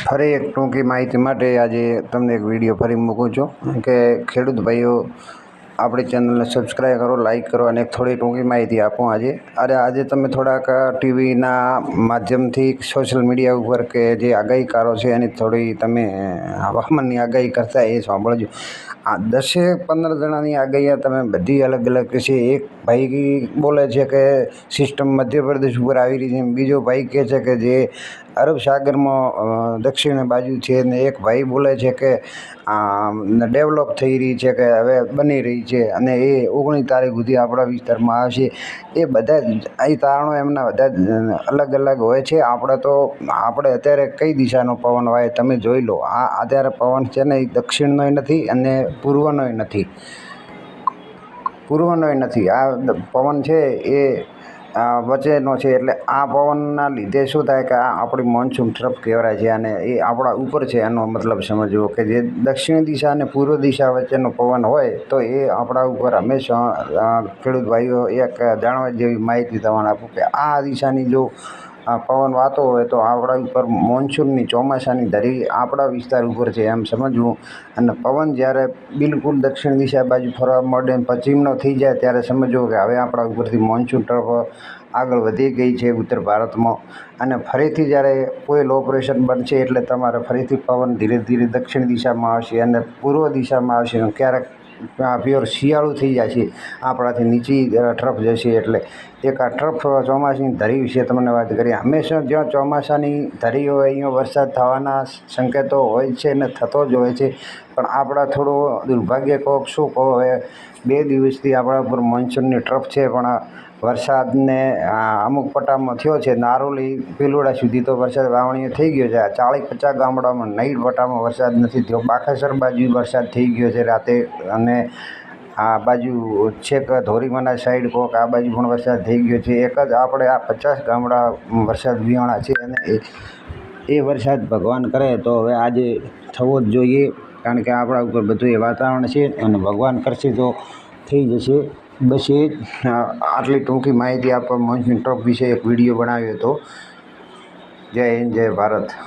ફરી એક ટૂંકી માહિતી માટે આજે તમને એક વીડિયો ફરી મૂકું છું કે ખેડૂત ભાઈઓ આપણી ચેનલને સબસ્ક્રાઈબ કરો લાઈક કરો અને થોડી ટૂંકી માહિતી આપો આજે. અરે આજે તમે થોડાક ટીવીના માધ્યમથી સોશિયલ મીડિયા ઉપર કે જે આગાહીકારો છે એની થોડી તમે હવામાનની આગાહી કરતા એ સાંભળજો. આ દસેક પંદર જણાની આગાહી તમે બધી અલગ અલગ છે. એક ભાઈ બોલે છે કે સિસ્ટમ મધ્યપ્રદેશ ઉપર આવી રહી છે. બીજો ભાઈ કહે છે કે જે અરબ સાગરમાં દક્ષિણ બાજુ છે. ને એક ભાઈ બોલે છે કે ડેવલપ થઈ રહી છે કે હવે બની રહી છે અને એ ઓગણીસ તારીખ સુધી આપણા વિસ્તારમાં આવશે. એ બધા એ તારણો એમના બધા અલગ અલગ હોય છે. આપણે તો, આપણે અત્યારે કઈ દિશાનો પવન વાય તમે જોઈ લો. આ અત્યારે પવન છે ને એ દક્ષિણનોય નથી અને પૂર્વનોય નથી. પૂર્વનોય નથી. આ પવન છે એ વચ્ચેનો છે એટલે આ પવનના લીધે શું થાય કે આ આપણી મોન્સૂન ટ્રફ કહેવાય છે અને એ આપણા ઉપર છે એનો મતલબ સમજવો કે જે દક્ષિણ દિશા અને પૂર્વ દિશા વચ્ચેનો પવન હોય તો એ આપણા ઉપર હંમેશા ખેડૂત ભાઈઓ એક જાણવા જેવી માહિતી તમને આપું કે આ દિશાની જો પવન વાતો હોય તો આપણા ઉપર મોન્સૂનની ચોમાસાની ધરી આપણા વિસ્તાર ઉપર છે એમ સમજવું. અને પવન જ્યારે બિલકુલ દક્ષિણ દિશા બાજુ ફરવા માંડે પશ્ચિમનો થઈ જાય ત્યારે સમજવું કે હવે આપણા ઉપરથી મોન્સૂન તરફ આગળ વધી ગઈ છે ઉત્તર ભારતમાં. અને ફરીથી જ્યારે કોઈ લો પ્રેશર બનશે એટલે તમારે ફરીથી પવન ધીરે ધીરે દક્ષિણ દિશામાં આવશે અને પૂર્વ દિશામાં આવશે ક્યારેક પ્યોર શિયાળું થઈ જાય છે. આપણાથી નીચી ટ્રફ જશે એટલે એક આ ટ્રફ ચોમાસાની ધરી વિશે તમને વાત કરીએ. હંમેશા જ્યાં ચોમાસાની ધરી હોય, અહીંયા વરસાદ થવાના સંકેતો હોય છે ને થતો જ હોય છે. પણ આપણા થોડો દુર્ભાગ્ય કહો શું કહો બે દિવસથી આપણા ઉપર મોન્સૂનની ટ્રફ છે, પણ વરસાદને અમુક પટ્ટામાં થયો છે, નારોલી પીલોડા સુધી તો વરસાદ વાવણીઓ થઈ ગયો છે. આ ચાળીસ પચાસ ગામડામાં નહીં પટ્ટામાં વરસાદ નથી થયો. બાખેસર બાજુ વરસાદ થઈ ગયો છે રાતે અને આ બાજુ છેક ધોરીમાના સાઈડ કોક આ બાજુ પણ વરસાદ થઈ ગયો છે. એક જ આપણે આ પચાસ ગામડા વરસાદ વિહાણા છે અને એ વરસાદ ભગવાન કરે તો હવે આજે થવો જ જોઈએ. કારણ કે આપણા ઉપર બધું એ વાતાવરણ છે અને ભગવાન કરશે તો થઈ જશે. બસ એ આટલી ટૂંકી માહિતી આપવા ટ્રફ વિશે એક વીડિયો બનાવ્યો હતો. જય હિન્દ, જય ભારત.